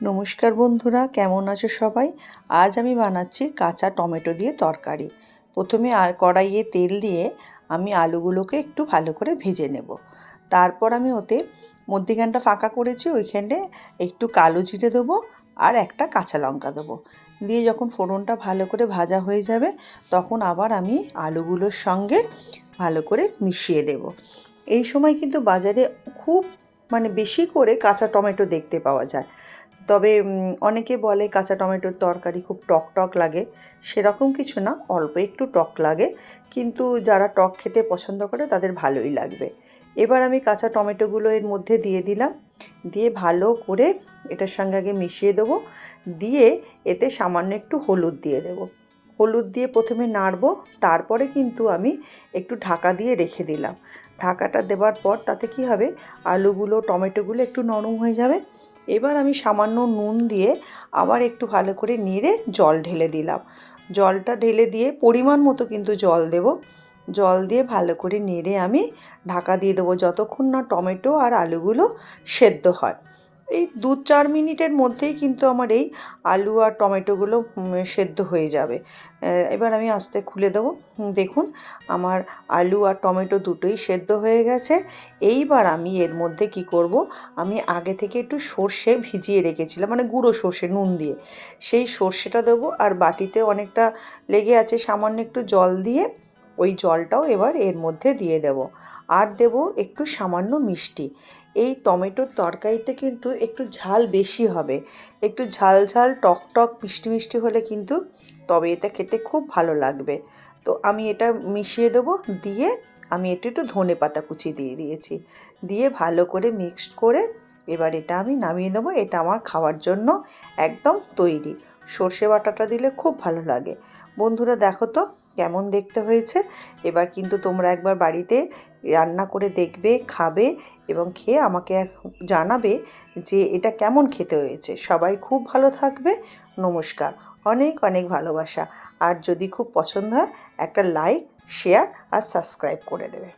নমস্কার বন্ধুরা, কেমন আছো সবাই? আজ আমি বানাচ্ছি কাঁচা টমেটো দিয়ে তরকারি। প্রথমে কড়াইয়ে তেল দিয়ে আমি আলুগুলোকে একটু ভালো করে ভেজে নেব। তারপর আমি ওতে মধ্যিখানটা ফাঁকা করেছি, ওইখানে একটু কালো জিরে দেবো আর একটা কাঁচা লঙ্কা দেবো। দিয়ে যখন ফোড়নটা ভালো করে ভাজা হয়ে যাবে, তখন আবার আমি আলুগুলোর সঙ্গে ভালো করে মিশিয়ে দেব। এই সময় কিন্তু বাজারে খুব মানে বেশি করে কাঁচা টমেটো দেখতে পাওয়া যায়। তবে অনেকে বলে কাঁচা টমেটোর তরকারি খুব টক টক লাগে। সেরকম কিছু না, অল্প একটু টক লাগে। কিন্তু যারা টক খেতে পছন্দ করে, তাদের ভালোই লাগবে। এবার আমি কাঁচা টমেটোগুলো এর মধ্যে দিয়ে দিলাম। দিয়ে ভালো করে এটার সঙ্গে আগে মিশিয়ে দেবো। দিয়ে এতে সামান্য একটু হলুদ দিয়ে দেবো। হলুদ দিয়ে প্রথমে নাড়বো। তারপরে কিন্তু আমি একটু ঢাকা দিয়ে রেখে দিলাম। ঢাকাটা দেবার পর তাতে কি হবে? আলুগুলো, টমেটোগুলো একটু নরম হয়ে যাবে। এবার আমি সামান্য নুন দিয়ে আবার একটু ভালো করে নেড়ে জল ঢেলে দিলাম। জলটা ঢেলে দিয়ে পরিমাণ মতো কিন্তু জল দেব। জল দিয়ে ভালো করে নেড়ে আমি ঢাকা দিয়ে দেবো। যতক্ষণ না টমেটো আর আলুগুলো সেদ্ধ হয়। এই দু চার মিনিটের মধ্যেই কিন্তু আমার এই আলু আর টমেটোগুলো সেদ্ধ হয়ে যাবে। এবার আমি আস্তে খুলে দেবো। দেখুন, আমার আলু আর টমেটো দুটোই সেদ্ধ হয়ে গেছে। এইবার আমি এর মধ্যে কি করব? আমি আগে থেকে একটু সর্ষে ভিজিয়ে রেখেছিলাম মানে গুঁড়ো সর্ষে, নুন দিয়ে। সেই সর্ষেটা দেবো আর বাটিতে অনেকটা লেগে আছে সামান্য একটু জল দিয়ে, ওই জলটাও এবার এর মধ্যে দিয়ে দেব। আর দেব একটু সামান্য মিষ্টি। এই টমেটোর তরকারিতে কিন্তু একটু ঝাল বেশি হবে। একটু ঝাল ঝাল, টক টক, মিষ্টি মিষ্টি হলে কিন্তু তবে এটা খেতে খুব ভালো লাগবে। তো আমি এটা মিশিয়ে দেবো, দিয়ে আমি একটু একটু ধনে পাতা কুচি দিয়ে দিয়েছি। দিয়ে ভালো করে মিক্সড করে এবার এটা আমি নামিয়ে দেবো। এটা আমার খাওয়ার জন্য একদম তৈরি। সর্ষে বাটাটা দিলে খুব ভালো লাগে। বন্ধুরা দেখো তো কেমন দেখতে হয়েছে। এবার কিন্তু তোমরা একবার বাড়িতে রান্না করে দেখবে, খাবে এবং খেয়ে আমাকে জানাবে যে এটা কেমন খেতে হয়েছে। সবাই খুব ভালো থাকবে। নমস্কার। অনেক অনেক ভালোবাসা। আর যদি খুব পছন্দ হয়, একটা লাইক শেয়ার আর সাবস্ক্রাইব করে দেবে।